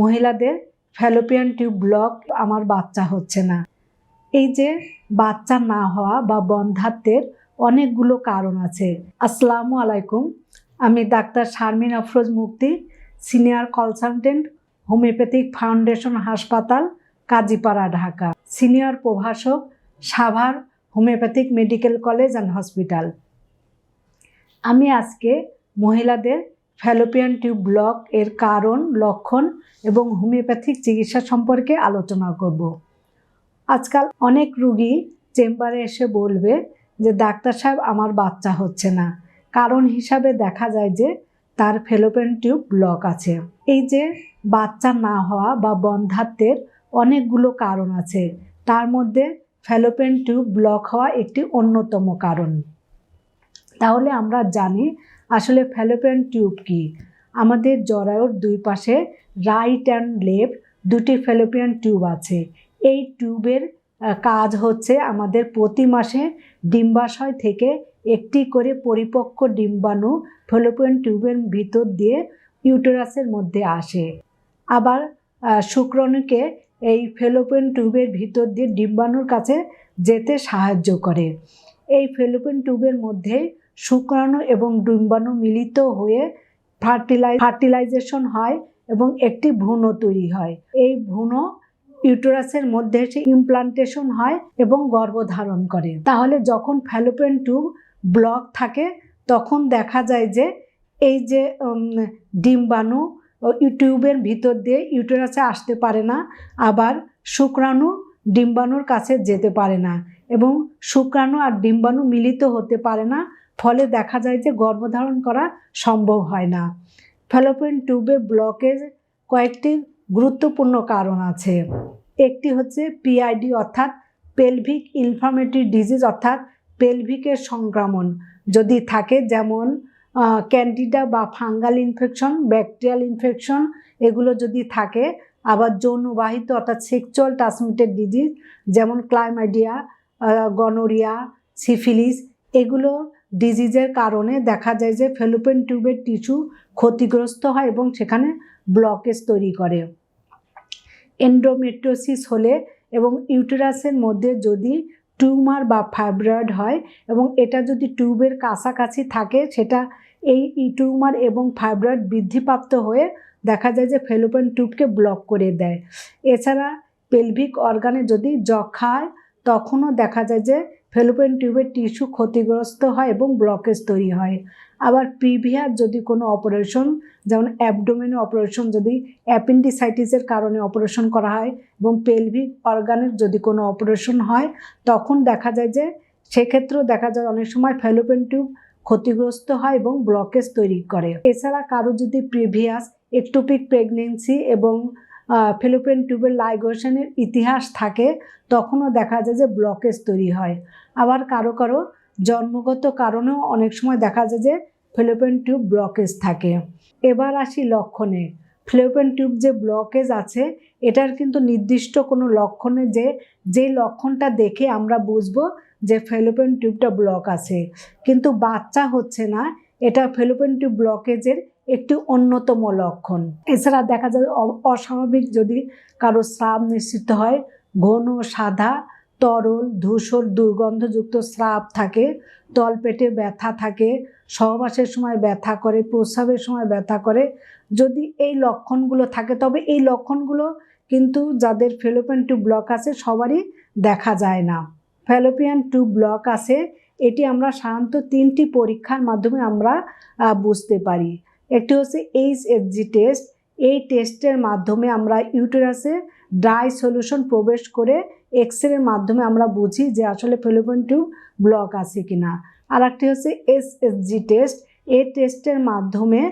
মহিলাদের Fallopian tube block আমার বাচ্চা হচ্ছে না। এই যে বাচ্চা না হওয়া বা বন্ধাত্বের অনেকগুলো কারণ আছে। আসসালামু আলাইকুম, আমি ডাক্তার শারমিন আফরোজ মুক্তি সিনিয়র কনসালটেন্ট, হোমিওপ্যাথিক ফাউন্ডেশন হাসপাতাল, কাজীপাড়া, ঢাকা। সিনিয়র প্রভাষক, Savar homeopathic medical college and hospital. আমি আজকে মহিলাদের ফ্যালোপিয়ান টিউব ব্লক এর কারণ, লক্ষণ এবং হোমিওপ্যাথিক চিকিৎসা সম্পর্কে আলোচনা করব। আজকাল অনেক রুগী চেম্বারে এসে বলবে যে, ডাক্তার সাহেব, আমার বাচ্চা হচ্ছে না। কারণ হিসাবে দেখা যায় যে, তার ফেলোপিয়ান টিউব ব্লক আছে। এই যে, বাচ্চা না হওয়া বা বন্ধাত্বের অনেকগুলো কারণ আছে, তার মধ্যে ফ্যালোপিয়ান টিউব ব্লক হওয়া একটি অন্যতম কারণ। তাহলে আমরা জানি আসলে ফ্যালোপিয়ান টিউব কি? আমাদের জরায়ুর দুই পাশে রাইট অ্যান্ড লেফট দুটি ফ্যালোপিয়ান টিউব আছে। এই টিউবের কাজ হচ্ছে আমাদের প্রতি মাসে ডিম্বাশয় থেকে একটি করে পরিপক্ক ডিম্বাণু ফ্যালোপিয়ান টিউবের ভিতর দিয়ে ইউটেরাসের মধ্যে আসে। আবার শুক্রাণুকে এই ফেলোপিয়ান টিউবের ভিতর দিয়ে ডিম্বাণুর কাছে যেতে সাহায্য করে। এই ফেলোপিয়ান টিউবের মধ্যে শুক্রাণু এবং ডিম্বাণু মিলিত হয়ে ফার্টিলাই ফার্টিলাইজেশন হয় এবং একটি ভ্রূণ তৈরি হয়। এই ভ্রূণ ইউটোরাসের মধ্যে এসে ইমপ্লান্টেশন হয় এবং গর্ভধারণ করে। তাহলে যখন ফ্যালোপেন টিউব ব্লক থাকে, তখন দেখা যায় যে এই যে ডিম্বাণু ও টিউবের ভিতর দিয়ে ইউটোরাসে আসতে পারে না, আবার শুক্রাণু ডিম্বাণুর কাছে যেতে পারে না এবং শুক্রাণু আর ডিম্বাণু মিলিত হতে পারে না ফলে দেখা যায় যে গর্ভধারণ করা সম্ভব হয় না। ফ্যালোপিয়ান টিউবে ব্লকেজ কয়েকটি গুরুত্বপূর্ণ কারণ আছে। একটি হচ্ছে পিআইডি অর্থাৎ পেলভিক ইনফ্লামেটরি ডিজিজ অর্থাৎ পেলভিকের সংক্রমণ। যদি থাকে যেমন ক্যান্ডিডা বা ফাঙ্গাল ইনফেকশন ব্যাকটেরিয়াল ইনফেকশন এগুলো যদি থাকে, আবার যৌনবাহিত অর্থাৎ সেক্সুয়াল ট্রান্সমিটেড ডিজিজ যেমন ক্লাইমাইডিয়া গনোরিয়া সিফিলিস এগুলো ডিজিজের কারণে দেখা যায় যে ফেলোপেন টিউবের টিস্যু ক্ষতিগ্রস্ত হয় এবং সেখানে ব্লকেজ তৈরি করে। এন্ডোমেট্রোসিস হলে এবং ইউটেরাসের মধ্যে যদি টিউমার বা ফাইব্রয়েড হয় এবং এটা যদি টিউবের কাছাকাছি থাকে, সেটা এই টিউমার এবং ফাইব্রয়েড বৃদ্ধিপ্রাপ্ত হয়ে দেখা যায় যে ফেলোপেন টিউবকে ব্লক করে দেয়। এছাড়া পেলভিক অর্গানে যদি যক্ষা হয়, তখনও দেখা যায় যে ফেলোপেন টিউবের টিস্যু ক্ষতিগ্রস্ত হয় এবং ব্লকেজ তৈরি হয়। আবার প্রিভিয়ার যদি কোনো অপারেশন, যেমন অ্যাবডোমেন অপারেশন যদি অ্যাপেন্ডিসাইটিসের কারণে অপারেশন করা হয় এবং পেলভিক অর্গানের যদি কোনো অপারেশন হয়, তখন দেখা যায় যে সেক্ষেত্রেও দেখা যায় অনেক সময় ফেলোপেন টিউব ক্ষতিগ্রস্ত হয় এবং ব্লকেজ তৈরি করে। এছাড়া কারও যদি প্রিভিয়াস একটোপিক প্রেগনেন্সি এবং ফেলোপেন টিউবের লাইগোশনের ইতিহাস থাকে, তখনও দেখা যায় যে ব্লকেজ তৈরি হয়। আবার কারও কারও জন্মগত কারণেও অনেক সময় দেখা যায় যে ফেলোপেন টিউব ব্লকেজ থাকে। এবার আসি লক্ষণে। ফ্লোপেন টিউব যে ব্লকেজ আছে, এটার কিন্তু নির্দিষ্ট কোনো লক্ষণে যে যে লক্ষণটা দেখে আমরা বুঝব যে ফেলোপেন টিউবটা ব্লক আছে। কিন্তু বাচ্চা হচ্ছে না, এটা ফেলোপেন টিউব ব্লকেজের একটি অন্যতম লক্ষণ। এছাড়া দেখা যায় অস্বাভাবিক যদি কারও স্রাব নিশ্চিত হয়, ঘন, সাদা, তরল, ধূসর, দুর্গন্ধযুক্ত স্রাব থাকে, তলপেটে ব্যথা থাকে, সহবাসের সময় ব্যথা করে, প্রস্রাবের সময় ব্যথা করে। যদি এই লক্ষণগুলো থাকে, তবে এই লক্ষণগুলো কিন্তু যাদের ফেলোপিয়ান টু ব্লক আছে, সবারই দেখা যায় না। ফেলোপিয়ান টু ব্লক আছে, এটি আমরা সাধারণত তিনটি পরীক্ষার মাধ্যমে আমরা বুঝতে পারি। একটি হচ্ছে এইচএসজি টেস্ট এই টেস্টের মাধ্যমে আমরা ইউটেরাসে ড্রাই সলিউশন প্রবেশ করে এক্স রের মাধ্যমে আমরা বুঝি যে আসলে ফেলোপিয়ান টিউব ব্লক আছে কিনা। আর একটি হচ্ছে এসএসজি টেস্ট এই টেস্টের মাধ্যমে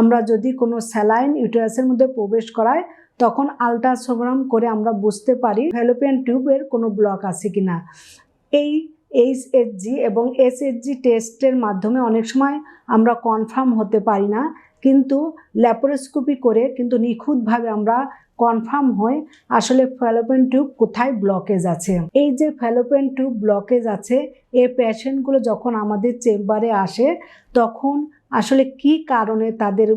আমরা যদি কোনো স্যালাইন ইউটেরাসের মধ্যে প্রবেশ করাই তখন আলট্রাসোগ্রাম করে আমরা বুঝতে পারি ফেলোপিয়ান টিউবের কোনো ব্লক আছে কিনা। এই এইচএসজি এবং এসএসজি টেস্টের মাধ্যমে অনেক সময় আমরা কনফার্ম হতে পারি না। কিন্তু ল্যাপারোস্কোপি করে কিন্তু নিখুঁতভাবে আমরা কনফার্ম হই। আসলে ফ্যালোপেন টিউব কোথায় ব্লকেজ আছে? এই যে ফ্যালোপেন টিউব ব্লকেজ আছে, এই পেশেন্টগুলো যখন আমাদের চেম্বারে আসে, তখন আসলে কি কারণে তাদের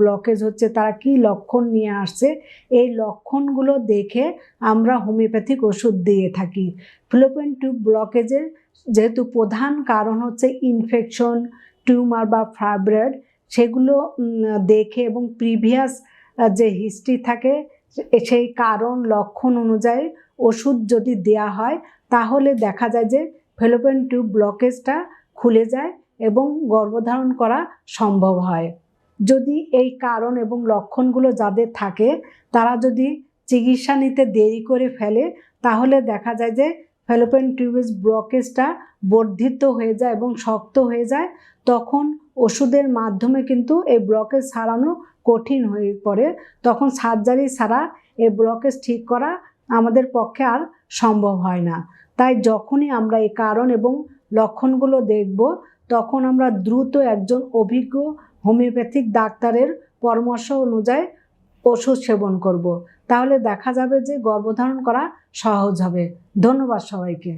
ব্লকেজ হচ্ছে, তারা কি লক্ষণ নিয়ে আসছে, এই লক্ষণগুলো দেখে আমরা হোমিওপ্যাথিক ওষুধ দিয়ে থাকি। ফ্লোপেন টিউব ব্লকেজের যেহেতু প্রধান কারণ হচ্ছে ইনফেকশন টিউমার বা ফাইব্রয়েড সেগুলো দেখে এবং প্রিভিয়াস যে হিস্ট্রি থাকে সেই কারণ, লক্ষণ অনুযায়ী ওষুধ যদি দেয়া হয়, তাহলে দেখা যায় যে ফেলোপেন টিউব ব্লকেজটা খুলে যায় এবং গর্ভধারণ করা সম্ভব হয়। যদি এই কারণ এবং লক্ষণগুলো যাদের থাকে, তারা যদি চিকিৎসা নিতে দেরি করে ফেলে, তাহলে দেখা যায় যে ফেলোপেন টিউবের ব্লকেজটা বর্ধিত হয়ে যায় এবং শক্ত হয়ে যায়, তখন ওষুধের মাধ্যমে কিন্তু এই ব্লকেজ সারানো কঠিন হয়ে পড়ে। তখন সার্জারি ছাড়া এই ব্লকেজ ঠিক করা আমাদের পক্ষে আর সম্ভব হয় না। তাই যখনই আমরা এই কারণ এবং লক্ষণগুলো দেখব, তখন আমরা দ্রুত একজন অভিজ্ঞ হোমিওপ্যাথিক ডাক্তারের পরামর্শ অনুযায়ী ওষুধ সেবন করব। তাহলে দেখা যাবে যে গর্ভধারণ করা সহজ হবে ধন্যবাদ সবাইকে